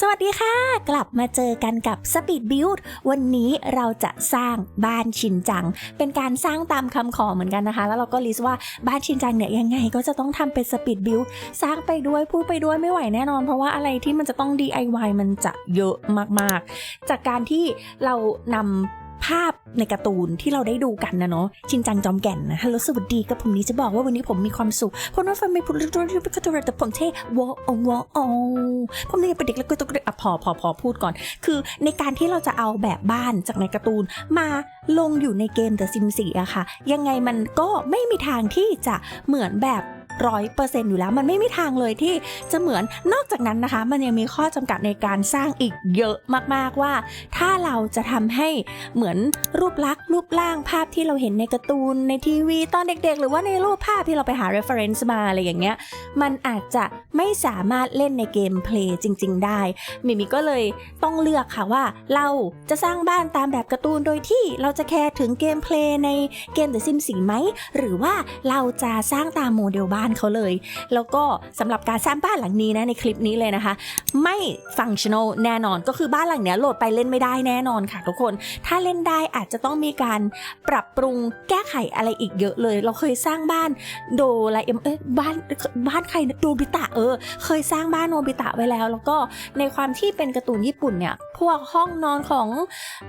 สวัสดีค่ะ กลับมาเจอกันกับ Speed Build วันนี้เราจะสร้างบ้านชินจัง เป็นการสร้างตามคำขอเหมือนกันนะคะ แล้วเราก็ลิสต์ว่าบ้านชินจังเนี่ยยังไงก็จะต้องทำเป็น Speed Build สร้างไปด้วยพูดไปด้วยไม่ไหวแน่นอน เพราะว่าอะไรที่มันจะต้อง DIY มันจะเยอะมากๆ จากการที่เรานำ ภาพในการ์ตูนที่เราได้ดูกันนะเนาะชินจังจอมแก่นนะฮัลโหลสวัสดีกับผมนี้จะบอกว่าวันนี้ผมมีความสุขเพราะว่าฟังไม่พูดเรื่องที่เป็นกระตูนแต่ผมเท่วอโอวอโอผมเนี่ยเป็นเด็กแล้วก็ต้องอะพอพอพอพูดก่อน คือในการที่เราจะเอาแบบบ้านจากในการ์ตูนมาลงอยู่ในเกม The Sims 4อะค่ะ ยังไงมันก็ไม่มีทางที่จะเหมือนแบบ ร้อยเปอร์เซ็นต์อยู่แล้ว มันไม่มีทางเลยที่จะเหมือนนอกจากนั้นนะคะ มันยังมีข้อจำกัดในการสร้างอีกเยอะมากๆว่า ถ้าเราจะทำให้เหมือนรูปลักษณ์รูปร่างภาพที่เราเห็นในการ์ตูนในทีวีตอนเด็กๆ หรือว่าในรูปภาพที่เราไปหา reference มาอะไรอย่างเงี้ยมันอาจจะไม่สามารถเล่นในเกมเพลย์จริง ๆ ได้มิมิก็เลยต้องเลือกค่ะว่า เราจะสร้างบ้านตามแบบการ์ตูนโดยที่เราจะแคร์ถึงเกมเพลย์ในเกม The Sims 4ไหมหรือว่าเราจะสร้างตามโมเดลบ้านเขาเลย แล้วก็สำหรับการสร้างบ้านหลังนี้นะในคลิปนี้เลยนะคะ ไม่ฟังชั่น a ลแน่นอนก็คือบ้านหลังเนี้ยโหลดไปเล่นไม่ได้แน่นอนค่ะทุกคน ถ้าเล่นได้อาจจะต้องมีการปรับปรุงแก้ไขอะไรอีกเยอะเลย เราเคยสร้างบ้านโดราเอมเอ้ยบ้านบ้านใครนะโดบิตะเออ เคยสร้างบ้านโนบิตะไว้แล้ว แล้วก็ในความที่เป็นการ์ตูนญี่ปุ่นเนี่ยพวกห้องนอนของ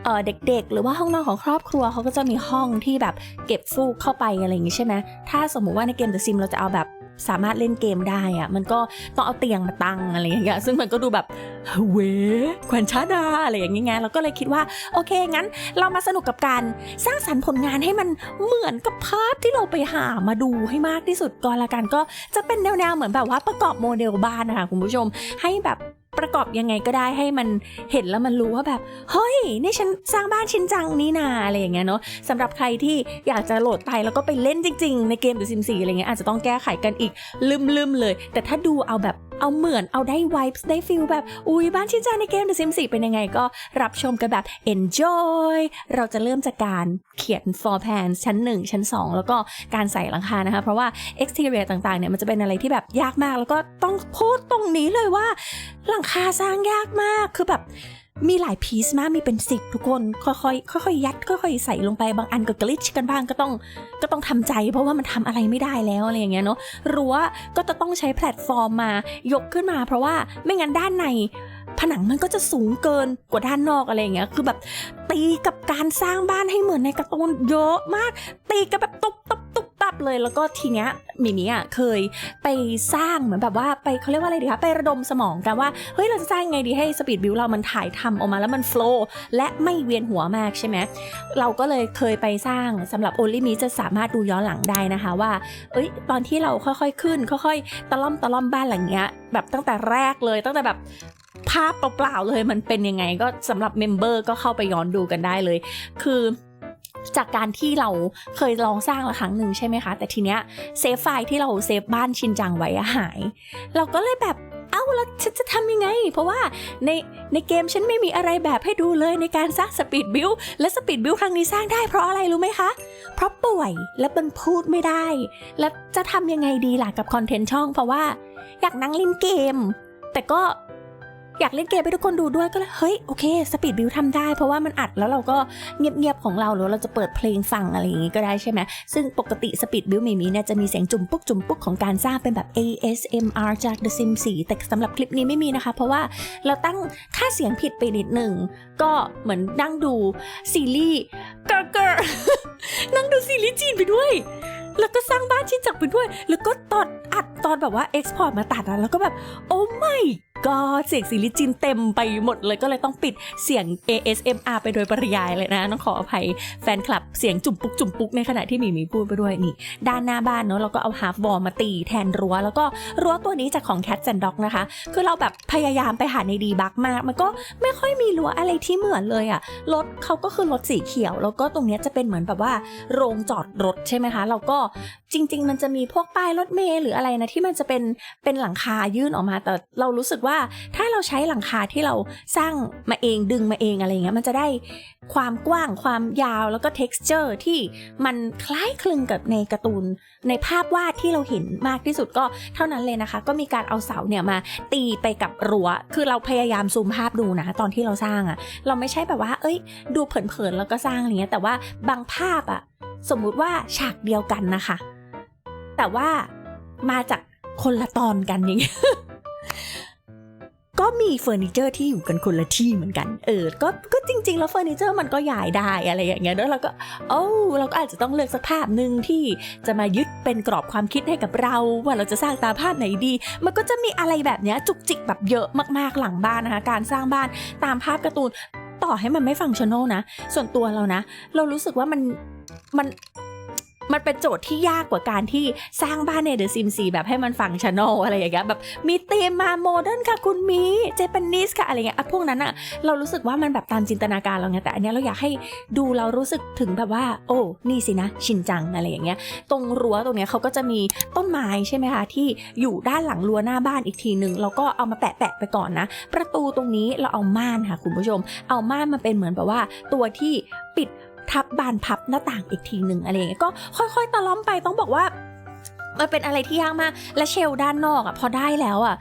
เออเด็กๆ หรือว่าห้องนอนของครอบครัวเขาก็จะมีห้องที่แบบเก็บฟูกเข้าไปอะไรอย่างงี้ใช่ไหมถ้าสมมุติว่าในเกม The Sim เราจะเอาแบบ สามารถเล่นเกมได้อะมันก็ต้องเอาเตียงมาตั้งอะไรอย่างเงี้ยซึ่งมันก็ดูแบบเวควันชาดาอะไรอย่างเงี้ยเราก็เลยคิดว่าโอเคงั้น เรามาสนุกกับการสร้างสรรค์ผลงานให้มันเหมือนกับภาพที่เราไปหามาดูให้มากที่สุดก่อนละกันก็จะเป็นแนวๆเหมือนแบบว่าประกอบโมเดลบ้านนะคะคุณผู้ชมให้แบบ ประกอบยังไงก็ได้ให้มันเห็นแล้วมันรู้ว่าแบบ เฮ้ย นี่ฉันสร้างบ้านชิ้นจังนี่นาอะไรอย่างเงี้ยเนาะสำหรับใครที่อยากจะโหลดไปแล้วก็ไปเล่นจริง ๆ ในเกม The Sims 4อะไรเงี้ยอาจจะต้องแก้ไขกันอีกลืมๆเลย แต่ถ้าดูเอาแบบเอาเหมือนเอาได้ vibes ได้ feel แบบ อุ้ยบ้านชิ้นจังในเกม The Sims 4เป็นยังไงก็รับชมกันแบบ enjoy เราจะเริ่มจากการเขียน floor plan ชั้น 1 ชั้น 2 แล้วก็การใส่หลังคานะคะ เพราะว่า exterior ต่างๆเนี่ยมันจะเป็นอะไรที่แบบยากมาก แล้วก็ต้องพูดตรงนี้เลยว่าหลังคาสร้างยากมาก คือแบบ มีหลายพีซมาก มีเป็นสิบทุกคน ค่อยๆ ค่อยๆ ยัด ค่อยๆ ใส่ลงไป บางอันก็กลิชกันบ้าง ก็ต้อง ก็ต้องทำใจ เพราะว่ามันทำอะไรไม่ได้แล้วอะไรอย่างเงี้ยเนาะ รั้วก็จะต้องใช้แพลตฟอร์มมายกขึ้นมา เพราะว่าไม่งั้นด้านในผนังมันก็จะสูงเกินกว่าด้านนอกอะไรอย่างเงี้ย คือแบบตีกับการสร้างบ้านให้เหมือนในการ์ตูนเยอะมาก ตีกันแบบตุบตบ ลับเลยแล้วก็ทีเนี้ยมิมิอะเคยไปสร้างเหมือนแบบว่าไปเขาเรียกว่าอะไรดีคะไประดมสมองกันว่าเฮ้ยเราจะสร้างยังไงดีให้สปีดบิวเรามันถ่ายทำออกมาแล้วมันโฟล์และไม่เวียนหัวมากใช่ไหมเราก็เลยเคยไปสร้างสำหรับโอลิมีจะสามารถดูย้อนหลังได้นะคะว่า เอ้ยตอนที่เราค่อยๆขึ้น ค่อยๆ ตะล่อมตะล่อมบ้านหลังเนี้ยแบบตั้งแต่แรกเลยตั้งแต่แบบภาพเปล่าๆเลยมันเป็นยังไงก็สำหรับเมมเบอร์ก็เข้าไปย้อนดูกันได้เลย คือ จากการที่เราเคยลองสร้างละครั้งหนึ่งใช่ไหมคะ แต่ทีเนี้ยเซฟไฟล์ที่เราเซฟบ้านชินจังไว้หาย เราก็เลยแบบเอ้าแล้วฉันจะทำยังไง เพราะว่าในในเกมฉันไม่มีอะไรแบบให้ดูเลยในการสร้างสปีดบิลและสปีดบิลครั้งนี้สร้างได้เพราะอะไรรู้ไหมคะ เพราะป่วยและมันพูดไม่ได้ แล้วจะทำยังไงดีล่ะกับคอนเทนต์ช่อง เพราะว่าอยากนั่งเล่นเกม แต่ก็ อยากเล่นเกมให้ทุกคนดูด้วยก็เลยเฮ้ยโอเคสปีดบิวทำได้ เพราะว่ามันอัดแล้วเราก็เงียบๆของเราหรือเราจะเปิดเพลงฟังอะไรอย่างงี้ก็ได้ใช่ไหมซึ่งปกติสปีดบิวมีมีเนี่ยจะมีเสียงจุ่มปุ๊กจุ่มปุ๊กของการสร้างเป็นแบบ ASMR จาก The Sims 4แต่สำหรับคลิปนี้ไม่มีนะคะ เพราะว่าเราตั้งค่าเสียงผิดไปนิดหนึ่งก็เหมือนนั่งดูซีรีส์เกอร์เกอร์นั่งดูซีรีส์จีนไปด้วยแล้วก็สร้างบ้านชิ้นจักรไปด้วย แล้วก็ตอนอัดตอนแบบว่าเอ็กซ์พอร์ตมาตัดอะแล้วก็แบบ โอ้ไม่ก็เสียงซีรีส์จีนเต็มไปหมดเลยก็เลยต้องปิดเสียง ASMR ไปโดยปริยายเลยนะต้องขออภัยแฟนคลับเสียงจุ่มปุกจุ่มปุกในขณะที่หมีมีพูดไปด้วยนี่ ด้านหน้าบ้านเนาะเราก็เอาฮาร์ฟวอลมาตีแทนรั้ว แล้วก็รั้วตัวนี้จากของ Cat and Dog นะคะ คือเราแบบพยายามไปหาในดีบักมาก มันก็ไม่ค่อยมีรั้วอะไรที่เหมือนเลยอะรถเขาก็คือรถสีเขียว แล้วก็ตรงเนี้ยจะเป็นเหมือนแบบว่าโรงจอดรถใช่ไหมคะเราก็จริง ๆ มันจะมีพวกป้ายรถเมล์หรืออะไรนะที่มันจะเป็นเป็นหลังคายื่นออกมาแต่เรารู้สึกว่าถ้าเราใช้หลังคาที่เราสร้างมาเองดึงมาเองอะไรเงี้ยมันจะได้ความกว้างความยาวแล้วก็ texture ที่มันคล้ายคลึงกับในการ์ตูนในภาพวาดที่เราเห็นมากที่สุดก็เท่านั้นเลยนะคะ ก็มีการเอาเสาเนี่ยมาตีไปกับรั้ว คือเราพยายามซูมภาพดูนะ ตอนที่เราสร้างอะเราไม่ใช่แบบว่า เอ้ย ดูเผินๆแล้วก็สร้างอะไรเงี้ย แต่ว่าบางภาพอะ สมมุติว่าฉากเดียวกันนะคะ แต่ว่ามาจากคนละตอนกันอย่างเงี้ย ก็มีเฟอร์นิเจอร์ที่อยู่กันคนละที่เหมือนกัน เออ ก็ ก็จริง ๆ แล้วเฟอร์นิเจอร์มันก็ย้ายได้อะไรอย่างเงี้ย แล้วเราก็ โอ้เราก็อาจจะต้องเลือกสักภาพหนึ่งที่จะมายึดเป็นกรอบความคิดให้กับเรา ว่าเราจะสร้างตาภาพไหนดี มันก็จะมีอะไรแบบเนี้ยจุกจิกแบบเยอะมากๆหลังบ้านนะคะ การสร้างบ้านตามภาพการ์ตูน ต่อให้มันไม่ฟังชั่นอลนะ ส่วนตัวเรานะ เรารู้สึกว่ามัน มัน มันเป็นโจทย์ที่ยากกว่าการที่สร้างบ้านใน The Sims 4แบบให้มันฟังชั่นอลอะไรอย่างเงี้ยแบบมีธีมมาโมเดิร์นค่ะคุณมีเจแปนนิสค่ะอะไรเงี้ยอะพวกนั้นอะเรารู้สึกว่ามันแบบตามจินตนาการเราไงแต่อันนี้เราอยากให้ดูเรารู้สึกถึงแบบว่า โอ้นี่สินะชินจังอะไรอย่างเงี้ย ตรงรั้วตรงเนี้ยเขาก็จะมีต้นไม้ใช่ไหมคะที่อยู่ด้านหลังรั้วหน้าบ้านอีกทีหนึ่งเราก็เอามาแปะแปะไปก่อนนะ ประตูตรงนี้เราเอาม่านค่ะคุณผู้ชม เอาม่านมาเป็นเหมือนแบบว่าตัวที่ปิด ทับบานพับหน้าต่างอีกทีหนึ่งอะไรอย่างเงี้ยก็ค่อย ๆตะล้อมไปต้องบอกว่ามันเป็นอะไรที่ยากมาก และเชลด้านนอกอะพอได้แล้วอะ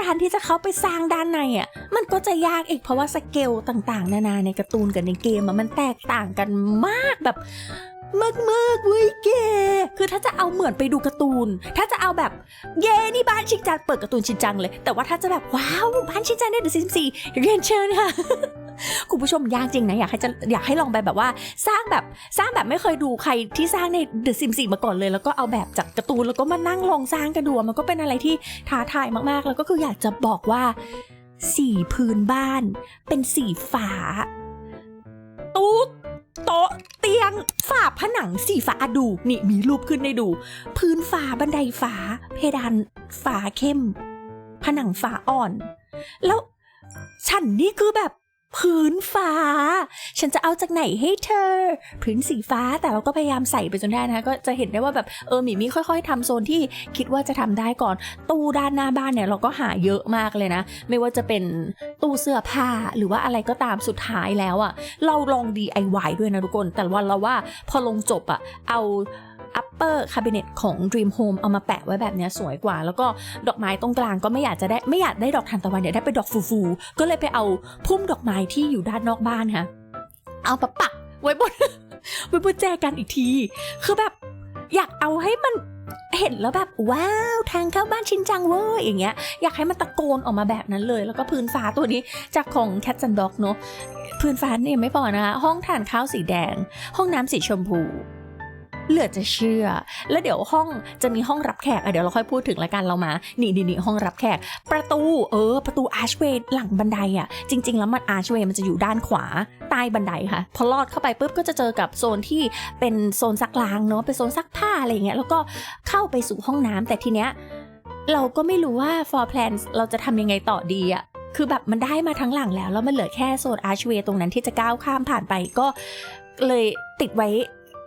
การที่จะเข้าไปสร้างด้านในอะมันก็จะยากอีกเพราะว่าสเกลต่างๆ นานาในการ์ตูนกับในเกมอะมันแตกต่างกันมากแบบมากมากเว้ยเกคือถ้าจะเอาเหมือนไปดูการ์ตูน ถ้าจะเอาแบบเย่นี่บ้านชินจังเปิดการ์ตูนชินจังเลย แต่ว่าถ้าจะแบบว้าวบ้านชินจังในเดอะซิมซีเรียนเชิญค่ะ คุณผู้ชมยากจริงนะอยากให้จะอยากให้ลองไปแบบว่าสร้างแบบสร้างแบบไม่เคยดูใครที่สร้างในเดอะซิมซีมาก่อนเลย แล้วก็เอาแบบจากการ์ตูนแล้วก็มานั่งลองสร้างกันดูมันก็เป็นอะไรที่ท้าทายมากๆ แล้วก็คืออยากจะบอกว่าสีพื้นบ้าน เป็นสีฟ้าตู้โต๊ะเตียงฝาผนังสีฟ้าอะดูนี่มีรูปขึ้นให้ดู พื้นฟ้าบันไดฟ้าเพดานฟ้าเข้ม ผนังฟ้าอ่อน แล้วฉันนี่คือแบบ พื้นฟ้า ฉันจะเอาจากไหนให้เธอ พื้นสีฟ้าแต่เราก็พยายามใส่ไปจนได้นะคะ ก็จะเห็นได้ว่าแบบเออหมีมีค่อย ๆทำโซนที่คิดว่าจะทำได้ก่อน ตู้ด้านหน้าบ้านเนี่ยเราก็หาเยอะมากเลยนะ ไม่ว่าจะเป็นตู้เสื้อผ้าหรือว่าอะไรก็ตามสุดท้ายแล้วอะ่ะ เราลอง DIY ด้วยนะทุกคน แต่ว่าเราว่าพอลงจบอะ่ะเอา upper cabinet ของ Dream Home เอามาแปะไว้แบบเนี้ยสวยกว่า แล้วก็ดอกไม้ตรงกลางก็ไม่อยากจะได้ไม่อยากได้ดอกทานตะวันอยากได้เป็นดอกฟูๆก็เลยไปเอาพุ่มดอกไม้ที่อยู่ด้านนอกบ้านค่ะเอามาปักไว้บนไว้บนแจกันอีกที คือแบบอยากเอาให้มันเห็นแล้วแบบว้าวทางเข้าบ้านชินจังเว้ยอย่างเงี้ยอยากให้มันตะโกนออกมาแบบนั้นเลย แล้วก็พื้นฟ้าตัวนี้จากของ Cat and Dog เนอะพื้นฟ้าเนี่ยังไม่พอนะคะห้องทานข้าวสีแดง ห้องน้ำสีชมพู เหลือจะเชื่อ แล้วเดี๋ยวห้องจะมีห้องรับแขกอะเดี๋ยวเราค่อยพูดถึงละกันเรามานี่นี่นี่ห้องรับแขก ประตูเออ ประตูอาร์ชเวย์หลังบันไดอะ จริง ๆ แล้วมันอาร์ชเวย์มันจะอยู่ด้านขวาใต้บันไดค่ะ พอลอดเข้าไปปุ๊บก็จะเจอกับโซนที่เป็นโซนซักล้างเนาะเป็นโซนซักผ้าอะไรอย่างเงี้ยแล้วก็เข้าไปสู่ห้องน้ำแต่ทีเนี้ยเราก็ไม่รู้ว่า for plans เราจะทำยังไงต่อดีอะคือแบบมันได้มาทั้งหลังแล้ว แล้วมันเหลือแค่โซนอาร์ชเวย์ตรงนั้นที่จะก้าวข้ามผ่านไปก็เลยติดไว้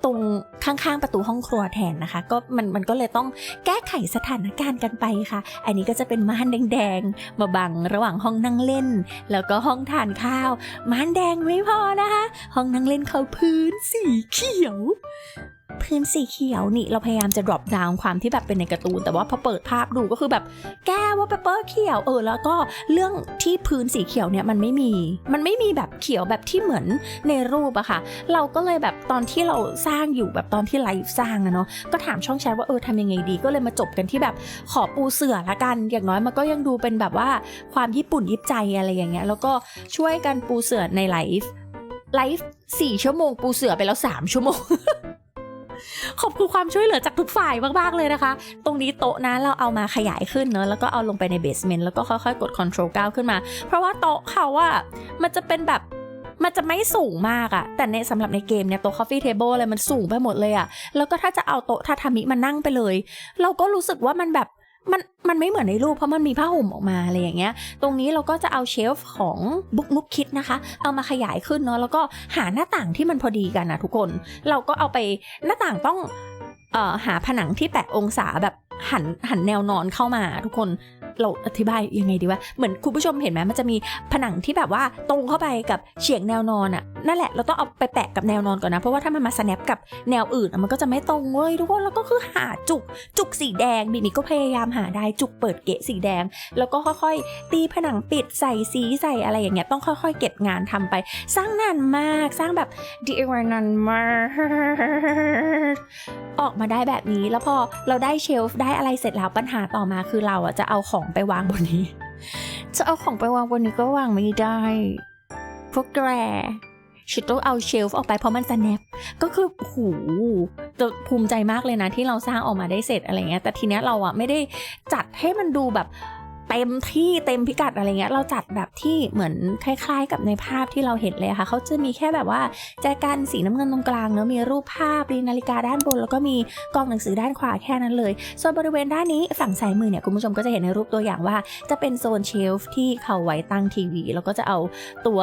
ตรงข้างๆประตูห้องครัวแทนนะคะ ก็มันมันก็เลยต้องแก้ไขสถานการณ์กันไปค่ะ อันนี้ก็จะเป็นม่านแดงๆมาบังระหว่างห้องนั่งเล่น แล้วก็ห้องทานข้าวม่านแดงไม่พอนะคะ ห้องนั่งเล่นเขาพื้นสีเขียว พื้นสีเขียวนี่เราพยายามจะ drop down ความที่แบบเป็นในการ์ตูน แต่ว่าพอเปิดภาพดูก็คือแบบแก้ว่าเปเปอร์เขียวเออแล้วก็เรื่องที่พื้นสีเขียวเนี่ยมันไม่มี มันไม่มีแบบเขียวแบบที่เหมือนในรูปอะค่ะ เราก็เลยแบบตอนที่เราสร้างอยู่แบบตอนที่ไลฟ์สร้างอะเนาะก็ถามช่องแชทว่าเออทำยังไงดี ก็เลยมาจบกันที่แบบขอปูเสื่อละกัน อย่างน้อยมันก็ยังดูเป็นแบบว่าความญี่ปุ่นยิบใจอะไรอย่างเงี้ยแล้วก็ช่วยกันปูเสื่อในไลฟ์ไลฟ์สี่ชั่วโมงปูเสือไปแล้วสามชั่วโมง ขอบคุณความช่วยเหลือจากทุกฝ่ายมากๆเลยนะคะ ตรงนี้โต๊ะนะเราเอามาขยายขึ้นเนอะแล้วก็เอาลงไปในเบสเมนต์แล้วก็ค่อยๆ กด Ctrl 9 ขึ้นมา เพราะว่าโต๊ะเขาอะมันจะเป็นแบบมันจะไม่สูงมากอะแต่ในสำหรับในเกมเนี่ยโต๊ะ coffee table อะไรมันสูงไปหมดเลยอะแล้วก็ถ้าจะเอาโต๊ะทาทามิมานั่งไปเลย เราก็รู้สึกว่ามันแบบ มันมันไม่เหมือนในรูปเพราะมันมีผ้าห่มออกมาอะไรอย่างเงี้ย ตรงนี้เราก็จะเอาเชลฟ์ของบุ๊กนุกคิดนะคะ เอามาขยายขึ้นเนาะแล้วก็หาหน้าต่างที่มันพอดีกันนะทุกคน เราก็เอาไปหน้าต่างต้องออหาผนังที่แปะองศาแบบหันหันแนวนอนเข้ามาทุกคน เราอธิบายยังไงดีวะเหมือนคุณผู้ชมเห็นไหมมันจะมีผนังที่แบบว่าตรงเข้าไปกับเฉียงแนวนอนอะนั่นแหละเราต้องเอาไปแปะกับแนวนอนก่อนนะเพราะว่าถ้ามันมา snap กับแนวอื่นอะมันก็จะไม่ตรงเว้ยทุกคนแล้วก็คือหาจุกจุกสีแดงบีนี่ก็พยายามหาได้จุกเปิดเกะสีแดง แล้วก็ค่อยๆ ตีผนังปิดใส่สีใส่อะไรอย่างเงี้ยต้องค่อยๆ เก็บงานทำไป สร้างนานมากสร้างแบบดีเอวนานมากออกมาได้แบบนี้แล้วพอเราได้เชลฟ์ได้อะไรเสร็จแล้วปัญหาต่อมาคือเราอะจะเอาของไปวางบนนี้ จะเอาของไปวางบนนี้ก็วางไม่ได้ พวกแกรฉันต้องเอาเชลฟ์ออกไปเพราะมันสแนปก็คือหูจะภูมิใจมากเลยนะที่เราสร้างออกมาได้เสร็จอะไรเงี้ย แต่ทีเนี้ยเราอะไม่ได้จัดให้มันดูแบบ เต็มที่เต็มพิกัดอะไรเงี้ยเราจัดแบบที่เหมือนคล้ายๆ กับในภาพที่เราเห็นเลยค่ะเขาจะมีแค่แบบว่าแจกันสีน้ำเงินตรงกลางเนอะมีรูปภาพรีนาฬิกาด้านบน แล้วก็มีกล่องหนังสือด้านขวาแค่นั้นเลยส่วนบริเวณด้านนี้ฝั่งซ้ายมือเนี่ยคุณผู้ชมก็จะเห็นในรูปตัวอย่างว่า จะเป็นโซนเชลฟ์ที่เขาไว้ตั้งทีวี แล้วก็จะเอาตัว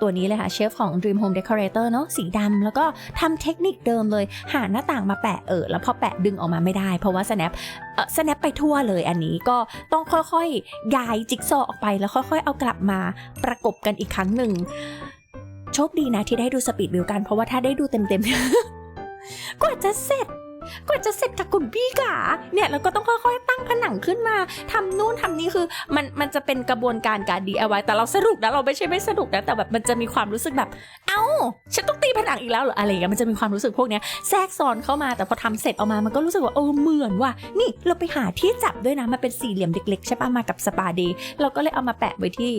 ตัวนี้เลยค่ะเชฟของ Dream Home Decorator เนอะสีดำแล้วก็ทำเทคนิคเดิมเลย หาหน้าต่างมาแปะเออแล้วพอแปะดึงออกมาไม่ได้ เพราะว่า snap เออ snap ไปทั่วเลยอันนี้ก็ต้องค่อยย้ายจิ๊กซอว์ออกไปแล้วค่อยๆ เอากลับมาประกบกันอีกครั้งหนึ่ง โชคดีนะที่ได้ดูสปีดวิวกัน เพราะว่าถ้าได้ดูเต็มๆกว่าจะเสร็จ กว่าจะเสร็จกับคุณพี่กาเนี่ยเราก็ต้องค่อยๆ ตั้งผนังขึ้นมาทำนู่นทำนี่คือมันมันจะเป็นกระบวนการการ DIY แต่เราสนุกนะเราไม่ใช่ไม่สนุกนะแต่แบบมันจะมีความรู้สึกแบบ เอ้าฉันต้องตีผนังอีกแล้วเหรออะไรเงี้ยมันจะมีความรู้สึกพวกเนี้ยแทรกซ้อนเข้ามาแต่พอทำเสร็จออกมามันก็รู้สึกว่าเออเหมือนว่ะนี่เราไปหาที่จับด้วยนะมันเป็นสี่เหลี่ยมเล็กๆใช่ปะมากับสปาเดย์เราก็เลยเอามาแปะไว้ที่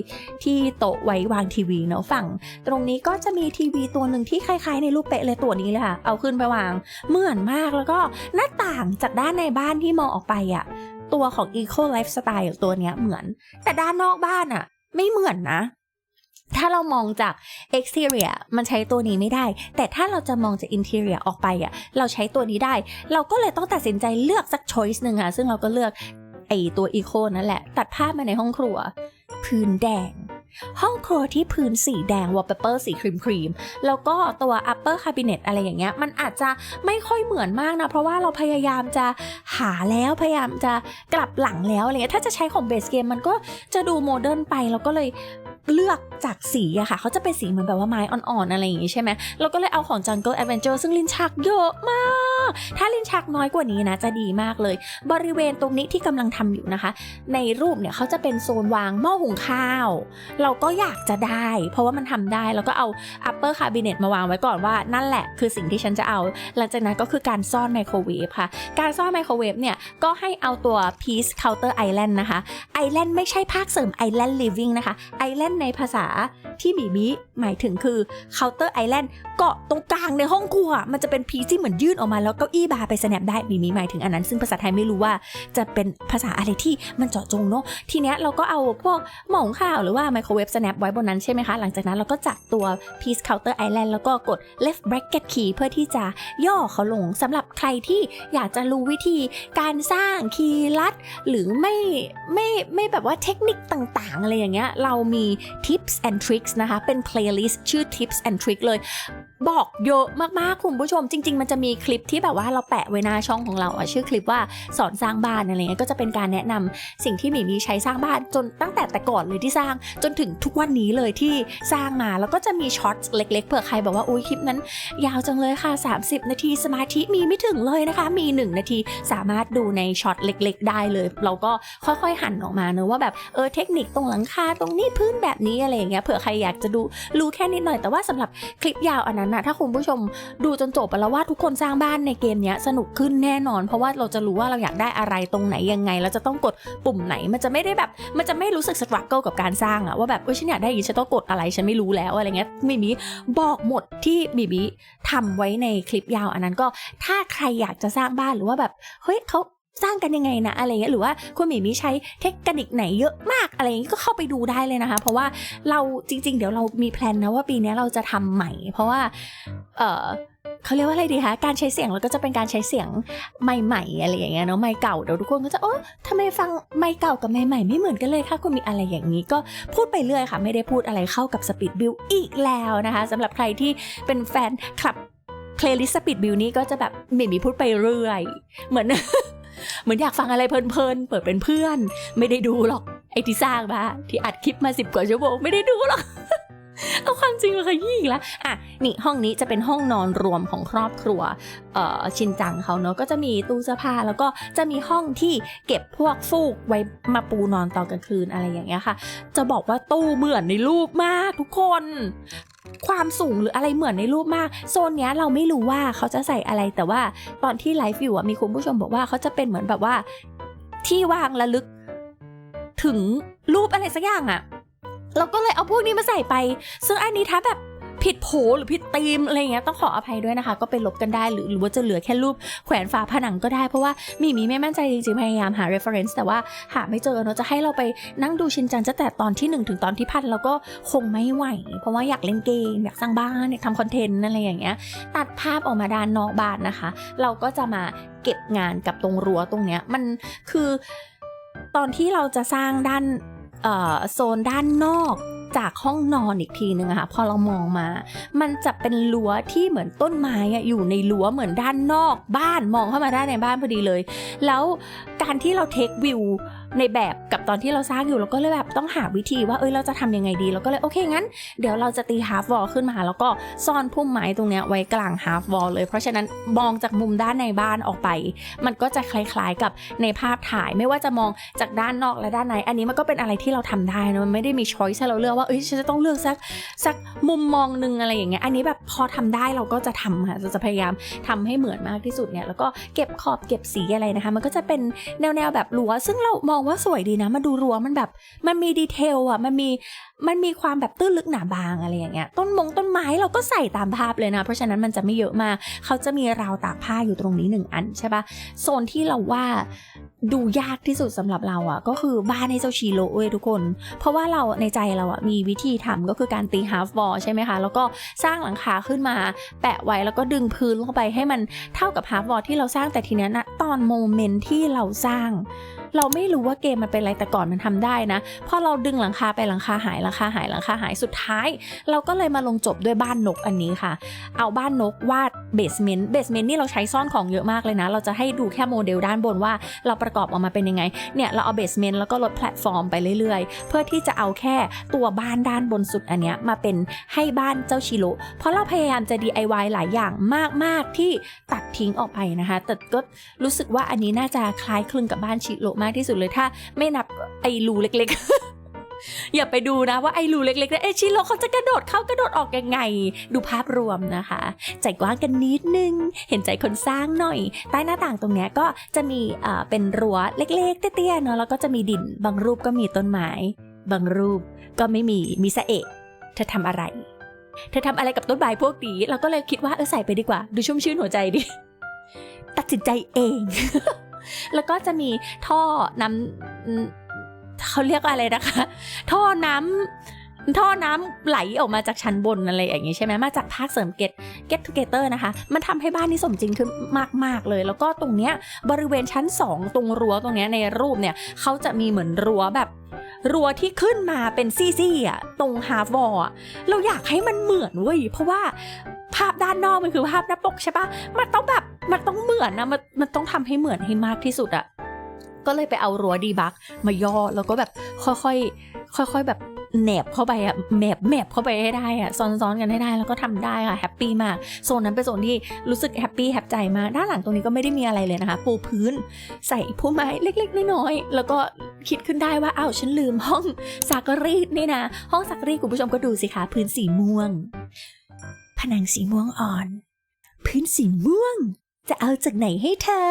ที่โต๊ะไว้วางทีวีเนาะฝั่ง ตรงนี้ก็จะมีทีวีตัวหนึ่งที่คล้ายๆ ในรูปเป๊ะเลยตัวนี้เลยค่ะเอาขึ้นไปวางเหมือนมากแล้วก็หน้าต่างจากด้านในบ้านที่มองออกไปอะตัวของ Eco Lifestyle ตัวเนี้ยเหมือน แต่ด้านนอกบ้านอะไม่เหมือนนะ ถ้าเรามองจาก exterior มันใช้ตัวนี้ไม่ได้ แต่ถ้าเราจะมองจาก interior ออกไปอะเราใช้ตัวนี้ได้ เราก็เลยต้องตัดสินใจเลือกสัก choice หนึ่งค่ะซึ่งเราก็เลือกไอตัว eco นั่นแหละ ตัดภาพมาในห้องครัว พื้นแดง ห้องครัวที่พื้นสีแดงวอลเปเปอร์สีครีมครีมๆแล้วก็ตัว upper cabinet อะไรอย่างเงี้ย มันอาจจะไม่ค่อยเหมือนมากนะ เพราะว่าเราพยายามจะหาแล้วพยายามจะกลับหลังแล้วอะไรเงี้ยถ้าจะใช้ของเบสเกมมันก็จะดูโมเดิร์นไปแล้วก็เลย เลือกจากสีอะค่ะเขาจะเป็นสีเหมือนแบบว่าไม้อ่อนๆอะไรอย่างงี้ใช่ไหมเราก็เลยเอาของ Jungle Adventure ซึ่งลิ้นชักเยอะมาก ถ้าลิ้นชักน้อยกว่านี้นะจะดีมากเลย บริเวณตรงนี้ที่กำลังทำอยู่นะคะ ในรูปเนี่ยเขาจะเป็นโซนวางหม้อหุงข้าว เราก็อยากจะได้ เพราะว่ามันทำได้แล้วก็เอา upper cabinet มาวางไว้ก่อนว่านั่นแหละคือสิ่งที่ฉันจะเอา หลังจากนั้นก็คือการซ่อนไมโครเวฟค่ะ การซ่อนไมโครเวฟเนี่ยก็ให้เอาตัว piece counter island นะคะ island ไม่ใช่ภาคเสริม island living นะคะ island ในภาษาที่บีบีหมายถึงคือ counter island เกาะตรงกลางในห้องครัว มันจะเป็น piece ที่เหมือนยื่นออกมาแล้วเก้าอี้บาร์ไป snap ได้บีบีหมายถึงอันนั้น ซึ่งภาษาไทยไม่รู้ว่าจะเป็นภาษาอะไรที่มันเจาะจงเนาะทีเนี้ยเราก็เอาพวกหม่องข้าวหรือว่าไมโครเวฟ snap ไว้บนนั้นใช่ไหมคะ หลังจากนั้นเราก็จับตัว piece counter island แล้วก็กด left bracket key เพื่อที่จะย่อเขาลงสำหรับใครที่อยากจะรู้วิธีการสร้างคีย์ลัด หรือไม่ไม่ไม่แบบว่าเทคนิคต่างๆ อะไรอย่างเงี้ยเรามี tips and tricks นะคะ เป็น playlist ชื่อ tips and tricks เลย บอกเยอะมากๆ คุณผู้ชม จริง ๆ มันจะมีคลิปที่แบบว่าเราแปะไว้หน้าช่องของเราอะชื่อคลิปว่าสอนสร้างบ้านอะไรเงี้ยก็จะเป็นการแนะนำสิ่งที่หมีมีใช้สร้างบ้านจนตั้งแต่แต่ก่อนเลยที่สร้างจนถึงทุกวันนี้เลยที่สร้างมาแล้วก็จะมีช็อตเล็ก ๆ เผื่อใครบอกว่าอุ้ยคลิปนั้น ยาวจังเลยค่ะ 30 นาทีสมาธิมีไม่ถึงเลยนะคะ มี 1 นาทีสามารถดูในช็อตเล็ก ๆ ได้เลย เราก็ค่อยๆหั่นออกมาเนอะว่าแบบเออเทคนิคตรงหลังคาตรงนี้พื้นแบบนี้อะไรอย่างเงี้ยเผื่อใครอยากจะดูรู้แค่นิดหน่อยแต่ว่าสำหรับคลิปยาวอันนั้นนะถ้าคุณผู้ชมดูจนจบไปแล้วว่าทุกคนสร้างบ้านในเกมเนี้ยสนุกขึ้นแน่นอน เพราะว่าเราจะรู้ว่าเราอยากได้อะไรตรงไหนยังไง แล้วจะต้องกดปุ่มไหนมันจะไม่ได้แบบ มันจะไม่รู้สึกสครัลเกิลกับการสร้างอะว่าแบบเออฉันอยากได้อย่างนี้ฉันต้องกดอะไรฉันไม่รู้แล้วอะไรเงี้ยมีมีบอกหมดที่บีบีทำไว้ในคลิปยาวอันนั้นก็ถ้าใครอยากจะสร้างบ้านหรือว่าแบบเฮ้ยเขา สร้างกันยังไงนะอะไรเงี้ยหรือว่าคุณหมีมีใช้เทคนิคไหนเยอะมากอะไรอย่างงี้ก็เข้าไปดูได้เลยนะคะ เพราะว่าเราจริง ๆ เดี๋ยวเรามีแพลนนะว่าปีนี้เราจะทำใหม่ เพราะว่า เออเขาเรียกว่าอะไรดีคะ การใช้เสียงเราก็จะเป็นการใช้เสียงใหม่ๆอะไรอย่างเงี้ยเนาะ ไม่เก่าเดี๋ยวทุกคนก็จะโอ้ทำไมฟังไม่เก่ากับไม่ใหม่ไม่เหมือนกันเลยค่ะคุณมีอะไรอย่างนี้ก็พูดไปเรื่อยค่ะ ไม่ได้พูดอะไรเข้ากับสปีดบิลอีกแล้วนะคะสำหรับใครที่เป็นแฟนคลับเพลย์ลิสต์สปีดบิลนี้ก็จะแบบหมีมีพูดไปเรื่อยเหมือน เหมือนอยากฟังอะไรเพลินๆ เปิดเป็นเพื่อน ไม่ได้ดูหรอก ไอ้ที่สร้างมาที่อัดคลิปมาสิบกว่าชั่วโมงไม่ได้ดูหรอกเอาความจริงมาขยี้อีกแล้วอะนี่ห้องนี้จะเป็นห้องนอนรวมของครอบครัวเอ่อชินจังเขาเนอะก็จะมีตู้เสื้อผ้าแล้วก็จะมีห้องที่เก็บพวกฟูกไว้มาปูนอนตอนกลางคืนอะไรอย่างเงี้ยค่ะ จะบอกว่าตู้เหมือนในรูปมากทุกคน ความสูงหรืออะไรเหมือนในรูปมาก โซนเนี้ยเราไม่รู้ว่าเขาจะใส่อะไรแต่ว่าตอนที่ไลฟ์อยู่อะมีคุณผู้ชมบอกว่าเขาจะเป็นเหมือนแบบว่า ที่วางระลึก ถึงรูปอะไรสักอย่างอะเราก็เลยเอาพวกนี้มาใส่ไป ซึ่งอันนี้ถ้าแบบ ผิดโผหรือผิดธีมอะไรเงี้ยต้องขออภัยด้วยนะคะ ก็ไปลบกันได้หรือหรือว่าจะเหลือแค่รูปแขวนฝาผนังก็ได้เพราะว่ามีมีไม่มั่นใจจริงๆพยายามหา reference แต่ว่าหาไม่เจอเนอะจะให้เราไปนั่งดูชินจังจะแต่ตอนที่หนึ่งถึงตอนที่พันเราก็คงไม่ไหว เพราะว่าอยากเล่นเกมอยากสร้างบ้านอยากทำคอนเทนต์อะไรอย่างเงี้ยตัดภาพออกมาด้านนอกบ้านนะคะ เราก็จะมาเก็บงานกับตรงรั้วตรงเนี้ยมันคือตอนที่เราจะสร้างด้านโซนด้านนอก จากห้องนอนอีกทีนึงอะค่ะพอเรามองมา มันจะเป็นรั้วที่เหมือนต้นไม้อะอยู่ในรั้วเหมือนด้านนอกบ้านมองเข้ามาด้านในบ้านพอดีเลย แล้วการที่เราเทควิว ในแบบกับตอนที่เราสร้างอยู่เราก็เลยแบบต้องหาวิธีว่าเอ้ยเราจะทำยังไงดีเราก็เลยโอเคงั้น เดี๋ยวเราจะตีฮาร์ฟวอลขึ้นมา แล้วก็ซ่อนพุ่มไม้ตรงเนี้ยไว้กลางฮาร์ฟวอลเลยเพราะฉะนั้นมองจากมุมด้านในบ้านออกไป มันก็จะคล้ายๆกับในภาพถ่ายไม่ว่าจะมองจากด้านนอกและด้านใน อันนี้มันก็เป็นอะไรที่เราทำได้นะมันไม่ได้มีช้อยส์ให้เราเลือกว่าเอ้ยฉันจะต้องเลือกสักสักมุมมองหนึ่งอะไรอย่างเงี้ยอันนี้แบบพอทำได้เราก็จะทำค่ะจะพยายามทำให้เหมือนมากที่สุดเนี่ยแล้วก็เก็บขอบเก็บสีอะไรนะคะ มันก็จะเป็นแนวๆแบบรั้วซึ่งเรามองว่าสวยดีนะมาดูรั้วมันแบบ มันมีดีเทลอะ มันมีมันมีความแบบตื้นลึกหนาบางอะไรอย่างเงี้ย ต้นมงต้นไม้เราก็ใส่ตามภาพเลยนะ เพราะฉะนั้นมันจะไม่เยอะมาก เขาจะมีราวตากผ้าอยู่ตรงนี้หนึ่งอันใช่ปะโซนที่เราว่าดูยากที่สุดสำหรับเราอะ่ะ ก็คือบ้านให้เจ้าชีโร่เว้ยทุกคน เพราะว่าเราในใจเราอะ่ะมีวิธีทำก็คือการตีฮาร์ฟวอลใช่ไหมคะ แล้วก็สร้างหลังคาขึ้นมา แปะไว้แล้วก็ดึงพื้นลงไปให้มันเท่ากับฮาร์ฟวอลที่เราสร้างแต่ทีเนี้ยนะตอนโมเมนต์ที่เราสร้าง เราไม่รู้ว่าเกมมันเป็นอะไรแต่ก่อนมันทำได้นะพอเราดึงหลังคาไปหลังคาหายหลังคาหายหลังคาหายสุดท้าย เราก็เลยมาลงจบด้วยบ้านนกอันนี้ค่ะ เอาบ้านนกวาดเบสเมนต์เบสเมนต์นี่เราใช้ซ่อนของเยอะมากเลยนะ เราจะให้ดูแค่โมเดลด้านบนว่าเราประกอบออกมาเป็นยังไงเนี่ยเราเอาเบสเมนต์แล้วก็ลดแพลตฟอร์มไปเรื่อยๆ เพื่อที่จะเอาแค่ตัวบ้านด้านบนสุดอันเนี้ยมาเป็นให้บ้านเจ้าชิโร่เพราะเราพยายามจะ DIY หลายอย่างมากๆที่ตัดทิ้งออกไปนะคะแต่ก็รู้สึกว่าอันนี้น่าจะคล้ายคลึงกับบ้านชิโร่มากที่สุดเลยถ้าไม่นับไอ้รูเล็ก ๆอย่าไปดูนะว่าไอ้รูเล็กๆนะเอยชิโร่เขาจะกระโดดเข้ากระโดดออกยังไง ดูภาพรวมนะคะ ใจกว้างกันนิดนึง เห็นใจคนสร้างหน่อย ใต้หน้าต่างตรงเนี้ยก็จะมีเอ่อเป็นรั้วเล็กๆ เตี้ยๆเนาะแล้วก็จะมีดิน บางรูปก็มีต้นไม้ บางรูปก็ไม่มีมีสะเอะเธอทำอะไร เธอทำอะไรกับต้นไม้พวกนี้เราก็เลยคิดว่าเออใส่ไปดีกว่า ดูชุ่มชื่นหัวใจดิตัดสินใจเอง แล้วก็จะมีท่อน้ำเขาเรียกอะไรนะคะ ท่อน้ำท่อน้ำไหลออกมาจากชั้นบนอะไรอย่างนี้ใช่ไหมมาจากภาคเสริมเกตเกตทูเกเตอร์นะคะ มันทำให้บ้านนี้สมจริงขึ้นมาก ๆ เลย แล้วก็ตรงเนี้ยบริเวณชั้น 2 ตรงรั้วตรงเนี้ยในรูปเนี่ยเขาจะมีเหมือนรั้วแบบ รั้วที่ขึ้นมาเป็นซี่ๆอะตรงฮาร์ฟวอลเราอยากให้มันเหมือนเว้ยเพราะว่าภาพด้านนอกมันคือภาพหน้าปกใช่ปะมันต้องแบบมันต้องเหมือนนะมันมันต้องทำให้เหมือนให้มากที่สุดอะก็เลยไปเอารั้วดีบักมาย่อแล้วก็แบบค่อยๆค่อย ๆแบบ แหนบเข้าไปอะแหนบแหนบเข้าไปให้ได้อะซ้อนๆกันให้ได้แล้วก็ทำได้ค่ะแฮปปี้มากโซนนั้นเป็นโซนที่รู้สึกแฮปปี้แฮปใจมากด้านหลังตรงนี้ก็ไม่ได้มีอะไรเลยนะคะ ปูพื้นใส่พุ่มไม้เล็กๆน้อยๆแล้วก็คิดขึ้นได้ว่าอ้าวฉันลืมห้องซักรีดนี่นะ ห้องซักรีดคุณผู้ชมก็ดูสิคะพื้นสีม่วง ผนังสีม่วงอ่อน พื้นสีม่วง จะเอาจากไหนให้เธอ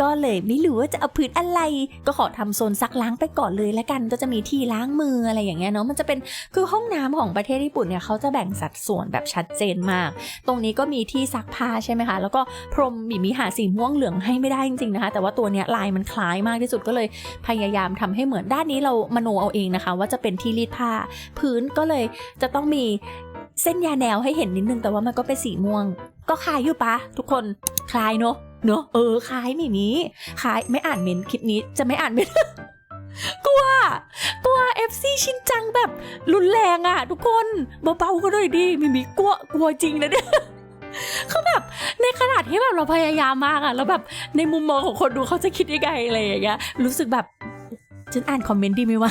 ก็เลยไม่รู้ว่าจะเอาพื้นอะไร ก็ขอทำโซนซักล้างไปก่อนเลยแล้วกัน ก็จะมีที่ล้างมืออะไรอย่างเงี้ยเนาะ มันจะเป็น คือห้องน้ำของประเทศญี่ปุ่นเนี่ยเขาจะแบ่งสัดส่วนแบบชัดเจนมาก ตรงนี้ก็มีที่ซักผ้าใช่ไหมคะ แล้วก็พรมบีมีหาสีม่วงเหลืองให้ไม่ได้จริงๆนะคะ แต่ว่าตัวเนี้ยลายมันคล้ายมากที่สุดก็เลยพยายามทำให้เหมือนด้านนี้เรามโนเอาเองนะคะ ว่าจะเป็นที่รีดผ้า พื้นก็เลยจะต้องมี เส้นยาแนวให้เห็นนิดนึงแต่ว่ามันก็เป็นสีม่วง ก็คล้ายอยู่ปะทุกคนคล้ายเนอะเนอะเออคล้ายมีมีคล้ายไม่อ่านเมนคลิปนี้จะไม่อ่านเมนกลัวกลัว FC ชินจังแบบรุนแรงอะทุกคนเบาๆก็ด้วยดีมิมีกลัวกลัวจริงนะเนี่ยคือแบบในขนาดที่แบบเราพยายามมากอะแล้วแบบในมุมมองของคนดูเขาจะคิดยังไงอะไรอย่างเงี้ยรู้สึกแบบฉันอ่านคอมเมนต์ดีไหมวะ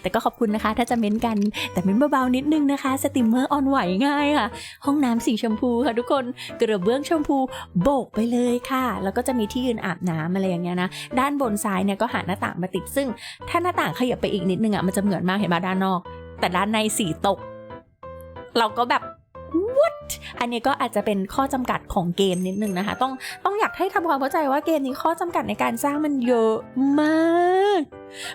แต่ก็ขอบคุณนะคะ ถ้าจะเม้นกันแต่เม้นเบาๆนิดนึงนะคะ สติมเมอร์ออนไหวง่ายค่ะ ห้องน้ำสีชมพูค่ะทุกคนกระเบื้องชมพูโบกไปเลยค่ะ แล้วก็จะมีที่ยืนอาบน้ำอะไรอย่างเงี้ยนะ ด้านบนซ้ายเนี่ยก็หาหน้าต่างมาติดซึ่ง ถ้าหน้าต่างขยับไปอีกนิดนึงอะมันจะเหมือนมากเห็นป่ะด้านนอก แต่ด้านในสีตก เราก็แบบ what อันนี้ก็อาจจะเป็นข้อจำกัดของเกมนิดนึงนะคะ ต้องต้องอยากให้ทำความเข้าใจว่าเกมนี้ข้อจำกัดในการสร้างมันเยอะมาก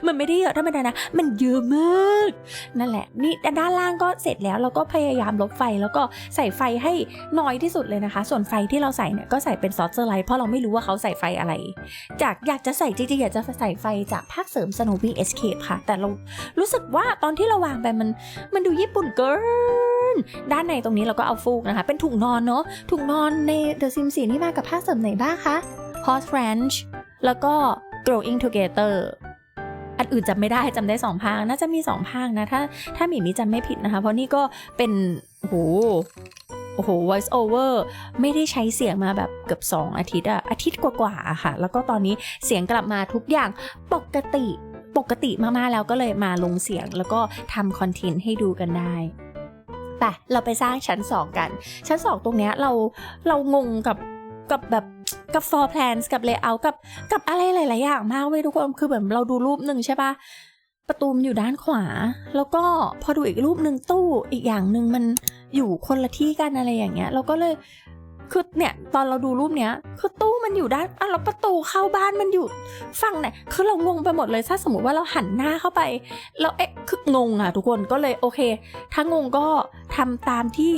มันไม่ได้เยอะธรรมดานะ มันเยอะมาก นั่นแหละ นี่ด้านล่างก็เสร็จแล้วเราก็พยายามลบไฟแล้วก็ใส่ไฟให้น้อยที่สุดเลยนะคะ ส่วนไฟที่เราใส่เนี่ยก็ใส่เป็นซอสเซอร์ไลท์เพราะเราไม่รู้ว่าเขาใส่ไฟอะไร จากอยากจะใส่จริงๆอยากจะใส่ไฟจากภาคเสริม Snowy Escape ค่ะ แต่เรารู้สึกว่าตอนที่เราวางไปมันมันดูญี่ปุ่นเกิน ด้านในตรงนี้เราก็เอาฟูกนะคะ เป็นถุงนอนเนาะถุงนอนใน The Sims 4นี่มากับภาเสริมไหนบ้างคะ Horse Ranch แล้วก็ Growing Together อันอื่นจำไม่ได้จำได้สองภาคน่าจะมีสองภาคนะ ถ้าถ้าหมีมีจำไม่ผิดนะคะ เพราะนี่ก็เป็นโอ้โหโอ้โห voice over ไม่ได้ใช้เสียงมาแบบเกือบ 2 อาทิตย์อะอาทิตย์กว่าๆอะค่ะ แล้วก็ตอนนี้เสียงกลับมาทุกอย่างปกติปกติมากๆแล้วก็เลยมาลงเสียงแล้วก็ทำคอนเทนต์ให้ดูกันได้ ปเราไปสร้างชั้น 2 กัน ชั้น 2 ตรงเนี้ยเราเรางงกับกับแบบกับ floor plans กับ layout กับกับอะไรหลาย ๆ อย่างมากเว้ยทุกคนคือเหมือนเราดูรูปหนึ่งใช่ปะประตูมันอยู่ด้านขวา แล้วก็พอดูอีกรูปหนึ่งตู้อีกอย่างหนึ่งมันอยู่คนละที่กันอะไรอย่างเงี้ย เราก็เลย คือเนี่ยตอนเราดูรูปเนี้ย คือตู้มันอยู่ด้านอะแล้วประตูเข้าบ้านมันอยู่ฝั่งไหนคือเรางงไปหมดเลยถ้าสมมติว่าเราหันหน้าเข้าไปแล้วเอ๊ะคืองงอะทุกคนก็เลยโอเค ถ้างงก็ทำตามที่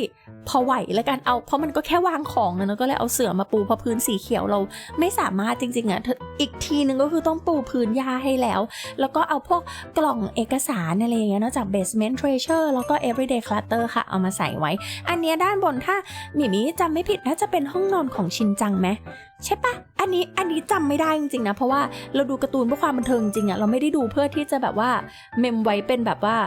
พอไหวแล้วกันเอาเพราะมันก็แค่วางของนะก็เลยเอาเสื่อมาปูเพราะพื้นสีเขียวเราไม่สามารถจริงๆอะอีกทีนึงก็คือต้องปูพื้นหญ้าให้แล้ว แล้วก็เอาพวกกล่องเอกสารอะไรอย่างเงี้ยเนอะจาก basement treasure แล้วก็ everyday clutter ค่ะ เอามาใส่ไว้ อันเนี้ยด้านบนถ้าหมีมีจำไม่ผิดน่าจะเป็นห้องนอนของชินจังไหมใช่ปะอันนี้อันนี้จำไม่ได้จริงๆนะเพราะว่าเราดูการ์ตูนเพื่อความบันเทิงจริงอะเราไม่ได้ดูเพื่อที่จะแบบว่าเมมไว้เป็นแบบว่า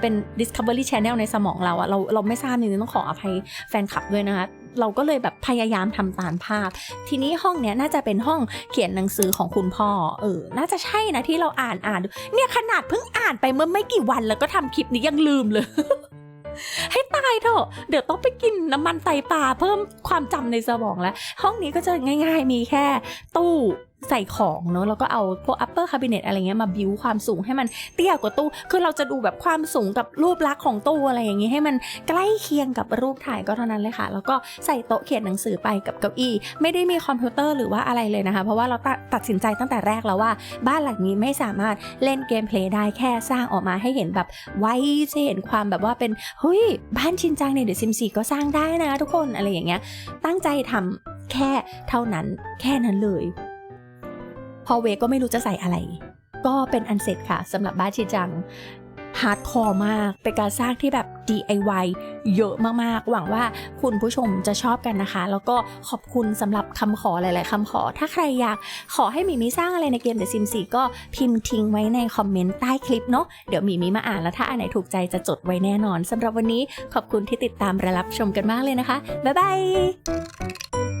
เป็น Discovery Channel ในสมองเราอะเราเราไม่ทราบจริงๆต้องขออภัยแฟนคลับด้วยนะคะเราก็เลยแบบพยายามทำตามภาพ ทีนี้ห้องเนี้ยน่าจะเป็นห้องเขียนหนังสือของคุณพ่อ เออ น่าจะใช่นะที่เราอ่านอ่านดูเนี่ยขนาดเพิ่งอ่านไปเมื่อไม่กี่วันแล้วก็ทำคลิปนี้ยังลืมเลย ให้ตายเถอะ เดี๋ยวต้องไปกินน้ำมันไตปลาเพิ่มความจำในสมองแล้ว ห้องนี้ก็จะง่าย ๆ มีแค่ตู้ ใส่ของเนอะแล้วก็เอาพวก upper cabinet อะไรเงี้ยมาบิวความสูงให้มันเตี้ยกว่าตู้ คือเราจะดูแบบความสูงกับรูปลักษณ์ของตู้อะไรอย่างงี้ให้มันใกล้เคียงกับรูปถ่ายก็เท่านั้นเลยค่ะ แล้วก็ใส่โต๊ะเขียนหนังสือไปกับเก้าอี้ ไม่ได้มีคอมพิวเตอร์หรือว่าอะไรเลยนะคะ เพราะว่าเราตัดสินใจตั้งแต่แรกแล้วว่า บ้านหลังนี้ไม่สามารถเล่นเกมเพลย์ได้แค่สร้างออกมาให้เห็นแบบไว้จะเห็นความแบบว่าเป็นเฮ้ยบ้านชินจังในเดอะซิมซีก็สร้างได้นะทุกคนอะไรอย่างเงี้ยตั้งใจทำแค่เท่านั้นแค่นั้นเลย อเวก็ไม่รู้จะใส่อะไร ก็เป็นอันเสร็จค่ะสำหรับบ้านชิจังฮาร์ดคอร์มาก เป็นการสร้างที่แบบ DIY เยอะมากๆ หวังว่าคุณผู้ชมจะชอบกันนะคะ แล้วก็ขอบคุณสำหรับคำขอหลาย ๆคำขอ ถ้าใครอยากขอให้มีมีสร้างอะไรในเกม The Sims 4ก็พิมพ์ทิ้งไว้ในคอมเมนต์ใต้คลิปเนาะ เดี๋ยวมีมีมาอ่านแล้วถ้าอันไหนถูกใจจะจดไว้แน่นอนสำหรับวันนี้ขอบคุณที่ติดตามและรับชมกันมากเลยนะคะ บ๊ายบาย